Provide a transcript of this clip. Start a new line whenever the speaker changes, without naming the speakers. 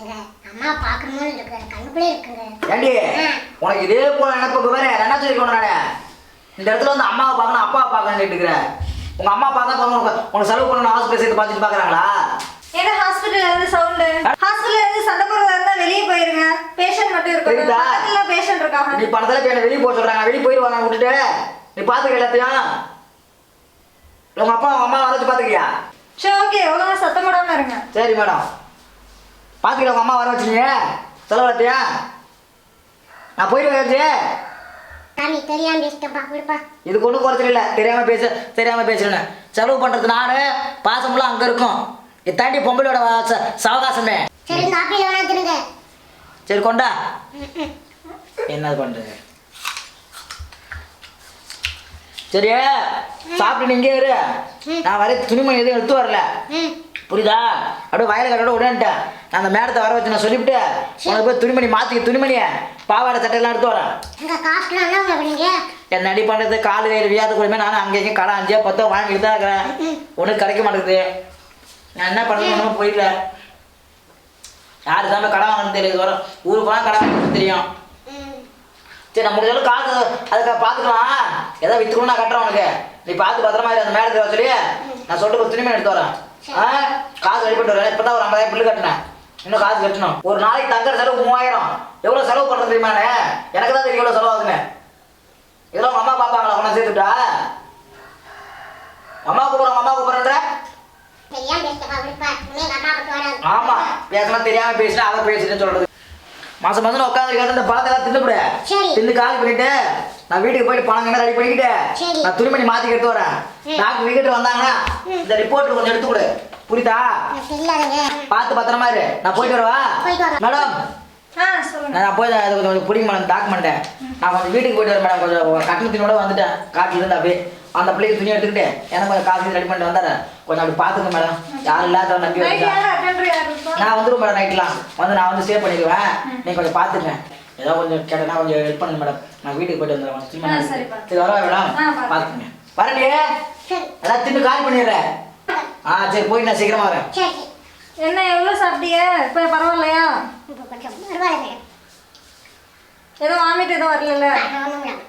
அம்மா பார்க்கணும்னு இருக்கு கண்ணுக்குள்ளே இருக்குங்க.
ஏண்டி உனக்கு இதே போல நினைப்புக்கு வேற என்ன சொல்லிக்கணும் நானே? இந்த இடத்துல வந்து அம்மாவை பார்க்கணும் அப்பாவை பார்க்கணும் கேட்டுக்கிற. உங்க அம்மா பார்த்தா போதும் உனக்கு செலவு பண்ணணும் ஹாஸ்பிட்டல் சேர்த்து பார்த்துட்டு பார்க்கறாங்களா?
என்ன ஹாஸ்பிட்டல்ல இருந்து சவுண்டு ஹாஸ்பிட்டல்ல இருந்து சண்டை போடுறதா இருந்தா வெளியே போயிருங்க. பேஷண்ட் மட்டும்
தெரியுதா?
பக்கத்துல பேஷண்ட் இருக்காங்க
நீ பணத்துல என்ன வெளியே போக சொல்றாங்க. வெளியே போயிடுவாங்க விட்டுட்டு. நீ பாத்துக்க எல்லாத்தையும். உங்க அப்பா உங்க அம்மா வர வச்சு பாத்துக்கியா
சரி ஓகே ஒழுங்கா சத்தம் போடாம இருங்க.
சரி மேடம். பாத்துக்கிற உங்க அம்மா வர வச்சுங்க செலவத்தியா நான் போயிட்டு
சாமி தெரியாம பேசிட்டப்பா விடுப்பா.
இதுக்கு ஒன்றும் குறைச்சல் இல்லை தெரியாம பேச தெரியாம பேசுறேன்னு. செலவு பண்றது நானு பாசமெல்லாம் அங்க இருக்கும். இது தாண்டி ச- சவகாசமே.
சரி ஆப்பிள் வேணா திருங்க
சரி கொண்டா. என்னது பண்றது? சரி சாப்பிட்டு நீங்க இரு. நான் வர துணிமணி எதுவும் எடுத்து வரல. புரியுதா? அப்படியே வயல கட்டோட உடன்ட்டேன் நான் அந்த மேடத்தை வர வச்சு நான் சொல்லிவிட்டு உனக்கு போய் துணிமணி மாற்றிக்க துணிமணியை பாவாடை சட்டையெல்லாம் எடுத்து வரேன்.
எங்க காசுலாம் என்ன
அடி பண்ணுறது கால் வேறு வியாத கூடமே நானும் அங்கே இங்கே கடை அஞ்சோ பத்தோ வாங்கிட்டு தான் இருக்கிறேன். ஒன்றும் கிடைக்க மாட்டேங்குது. நான் என்ன ஒன்றும் போயிடல யாரு தான் கடை வாங்கணும் தெரியுது. வரும் ஊருக்கு போனால் கடை வாங்கணும் தெரியும். சரி நம்ம முடிஞ்சாலும் காசு அதுக்காக பார்த்துக்கலாம் ஏதோ வித்துக்கணும் நான் கட்டுறேன் உனக்கு. நீ பார்த்து பத்திரமா இரு அந்த மேடத்தை வர சொல்லி. நான் சொல்லிட்டு ஒரு துணிமணி எடுத்து வரேன். ஆ? காசு ரெடி பண்ணிட்டு வரேன். இப்போ தான் ஒரு ஐம்பதாயிரம் பில்லு கட்டினேன். இன்னும் காசு கட்டணும். ஒரு நாளைக்கு தங்குற செலவு மூவாயிரம். எவ்வளோ செலவு பண்ணுறது தெரியுமாண்ணே எனக்கு தான் தெரியும் எவ்வளோ செலவாகுதுன்னு. இதெல்லாம் உங்கள் அம்மா பார்ப்பாங்களா உன்னை சேர்த்துட்டா? அம்மா கூப்பிட்றோம் அம்மா கூப்பிட்றேன்ற?
தெரியாம
ஆமாம் பேசலாம் தெரியாமல் பேசினா அதை பேசிட்டேன்னு சொல்கிறது மாசம் மாசம் உட்காந்துருக்காரு இந்த பழத்தெல்லாம் தின்னுபிடு
சரி.
தின்னு காலி பண்ணிட்டு நான் வீட்டுக்கு போயிட்டு பணம் என்ன ரெடி பண்ணிக்கிட்டு. நான் துணிமணி மாத்தி எடுத்து வரேன். டாக்டர் வீட்டு வந்தாங்கன்னா இந்த ரிப்போர்ட் கொஞ்சம் எடுத்து கொடு. புரியுதா? பார்த்து பத்திரமா இரு. நான் போயிட்டு வரவா. மேடம். நான் போய் அது கொஞ்சம் பிடிங்க மேடம் டாக்குமெண்ட்டை நான் கொஞ்சம் வீட்டுக்கு போயிட்டு வரேன் மேடம். கொஞ்சம் கட்டணத்தினோட வந்துட்டேன். காட்டில் இருந்து அப்படியே அந்த பிள்ளைக்கு துணி எடுத்துக்கிட்டு எனக்கு கொஞ்சம் காசு ரெடி பண்ணிட்டு வந்துடுறேன். கொஞ்சம் அப்படி பார்த்துங்க மேடம். யாரும் இல்லாத நம்பி நான் வந்துடும் மேடம் நைட்லாம். வந்து நான் வந்து ஸ்டே பண்ணிடுவேன் நீ கொஞ்சம் பார்த்துங்க ஏதோ கொஞ்சம் கேட்டனா கொஞ்சம் ஹெல்ப் பண்ணுங்க மேடம். நான் வீட்டுக்கு போயிட்டு வந்துடுறேன். சரி வரவா மேடம். பார்த்துங்க வரலையே அதான் தின்னு கால் பண்ணிடுறேன். ஆ சரி போய் நான் சீக்கிரமா வரேன்.
என்ன எவ்வளவு சாப்பிட்டீங்க? இப்போ பரவாயில்லையா?
இப்போ கொஞ்சம் பரவாயில்லைங்க
ஏதோ வாமிட் எதுவும் வரல
ஒன்றும்